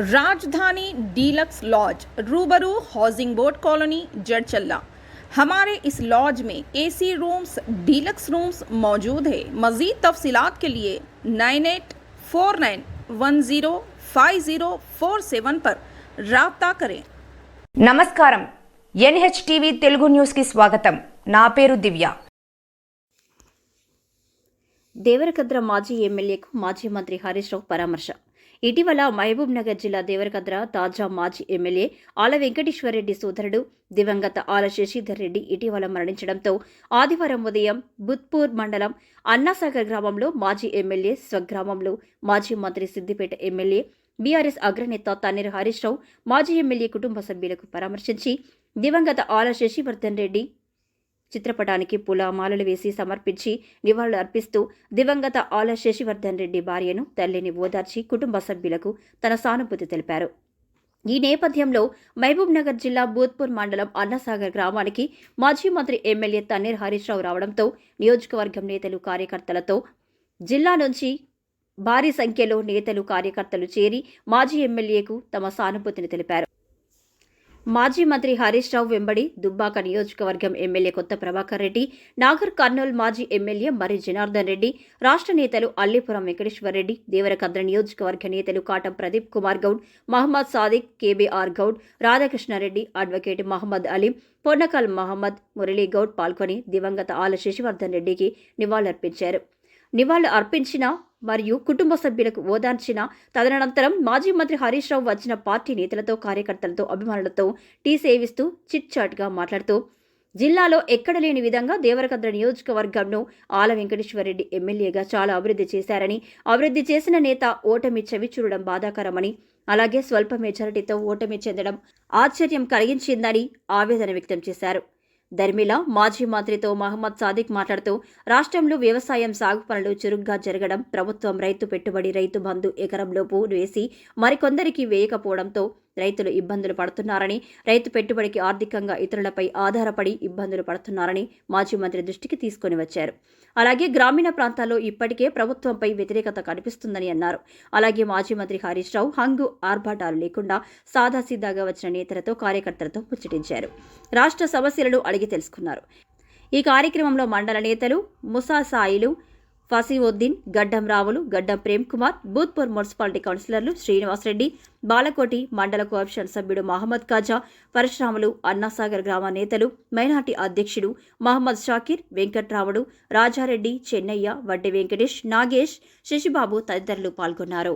राजधानी deluxe lodge रूबरू housing board colony Jadcherla हमारे इस लॉज में एसी रूम्स डीलक्स रूम्स मौजूद है मज़ीद तफसीलात के लिए nine eight four nine one zero five zero four seven पर रबता करें నమస్కారం ఎన్హెచ్ టీవీ తెలుగు న్యూస్కి స్వాగతం నా పేరు దివ్య దేవరకద్ర మాజీ ఎమ్మెల్యేకు మాజీ మంత్రి హరీష్ రావు పరామర్శ ఇటీవల మహబూబ్ నగర్ జిల్లా దేవరకద్ర తాజా మాజీ ఎమ్మెల్యే ఆల వెంకటేశ్వరరెడ్డి సోదరుడు దివంగత ఆల శశిధర్ రెడ్డి ఇటీవల మరణించడంతో ఆదివారం ఉదయం బుత్పూర్ మండలం అన్నాసాగర్ గ్రామంలో మాజీ ఎమ్మెల్యే స్వగ్రామంలో మాజీ మంత్రి సిద్దిపేట ఎమ్మెల్యే బీఆర్ఎస్ అగ్రనేత తన్నీర్ హరీష్ రావు మాజీ ఎమ్మెల్యే కుటుంబ సభ్యులకు పరామర్శించి దివంగత ఆల శశివర్ధన్ రెడ్డి చిత్రపటానికి పూలమాలలు వేసి సమర్పించి నివాళులు అర్పిస్తూ దివంగత ఆల శశివర్ధన్ రెడ్డి భార్యను తల్లిని ఓదార్చి కుటుంబ సభ్యులకు తన సానుభూతి తెలిపారు. ఈ నేపథ్యంలో మహబూబ్ నగర్ జిల్లా బూత్పూర్ మండలం అన్నసాగర్ గ్రామానికి మాజీ మంత్రి ఎమ్మెల్యే తన్నీర్ హరీష్ రావు రావడంతో నియోజకవర్గం నేతలు కార్యకర్తలతో జిల్లా నుంచి భారీ సంఖ్యలో నేతలు కార్యకర్తలు చేరి మాజీ ఎమ్మెల్యేకు తమ సానుభూతిని తెలిపారు. మాజీ మంత్రి హరీష్ రావు వెంబడి దుబ్బాక నియోజకవర్గం ఎమ్మెల్యే కొత్త ప్రభాకర్ రెడ్డి నాగర్ కర్నూల్ మాజీ ఎమ్మెల్యే మరి జనార్దన్ రెడ్డి రాష్ట్ర నేతలు అల్లిపురం వెంకటేశ్వర రెడ్డి దేవరకద్ర నియోజకవర్గ నేతలు కాటం ప్రదీప్ కుమార్ గౌడ్ మహమ్మద్ సాదిక్ కేబీఆర్ గౌడ్ రాధాకృష్ణారెడ్డి అడ్వకేట్ మహమ్మద్ అలీం పొన్నకల్ మహమ్మద్ మురళీ గౌడ్ పాల్గొని దివంగత ఆల శశివర్ధన్ రెడ్డికి నివాళులర్పించారు. నివాళులు అర్పించిన మరియు కుటుంబ సభ్యులకు ఓదార్చిన తదనంతరం మాజీ మంత్రి హరీష్ రావు వచ్చిన పార్టీ నేతలతో కార్యకర్తలతో అభిమానులతో టీ సేవిస్తూ చిట్ చాట్గా మాట్లాడుతూ జిల్లాలో ఎక్కడ లేని విధంగా దేవరకద్ర నియోజకవర్గంను ఆల వెంకటేశ్వరరెడ్డి ఎమ్మెల్యేగా చాలా అభివృద్ధి చేశారని అభివృద్ధి చేసిన నేత ఓటమి చవి చూడడం బాధాకరమని అలాగే స్వల్ప మెజారిటీతో ఓటమి చెందడం ఆశ్చర్యం కలిగించిందని ఆవేదన వ్యక్తం చేశారు. దర్మిలా మాజీ మంత్రితో మహమ్మద్ సాదిక్ మాట్లాడుతూ రాష్ట్రంలో వ్యవసాయం సాగు పనులు చురుగ్గా జరగడం ప్రభుత్వం రైతు పెట్టుబడి రైతు బంధు ఎకరంలోపు వేసి మరికొందరికి వేయకపోవడంతో రైతులు ఇబ్బందులు పడుతున్నారని రైతు పెట్టుబడికి ఆర్థికంగా ఇతరులపై ఆధారపడి ఇబ్బందులు పడుతున్నారని మాజీ మంత్రి దృష్టికి తీసుకొని వచ్చారు. అలాగే గ్రామీణ ప్రాంతాల్లో ఇప్పటికే ప్రభుత్వంపై వ్యతిరేకత కనిపిస్తుందని అన్నారు. అలాగే మాజీ మంత్రి హరీష్ రావు హంగు ఆర్భాటాలు లేకుండా సాదాసీదాగా వచ్చిన నేతలతో కార్యకర్తలతో ముచ్చటించారు. రాష్ట్ర సమస్యలను అడిగి తెలుసుకున్నారు. ఈ కార్యక్రమంలో మండల నేతలు ముసా సాయిలు ఫసీవుద్దీన్ గడ్డం రావులు గడ్డం ప్రేమ్ కుమార్ బూత్పూర్ మున్సిపాలిటీ కౌన్సిలర్లు శ్రీనివాసరెడ్డి బాలకోటి మండల కోఆప్షన్ సభ్యుడు మహమ్మద్ కాజా పరశురాములు అన్నాసాగర్ గ్రామ నేతలు మైనార్టీ అధ్యక్షుడు మహమ్మద్ షాకీర్ వెంకట్రావుడు రాజారెడ్డి చెన్నయ్య వడ్డి వెంకటేష్ నాగేష్ శశిబాబు తదితరులు పాల్గొన్నారు.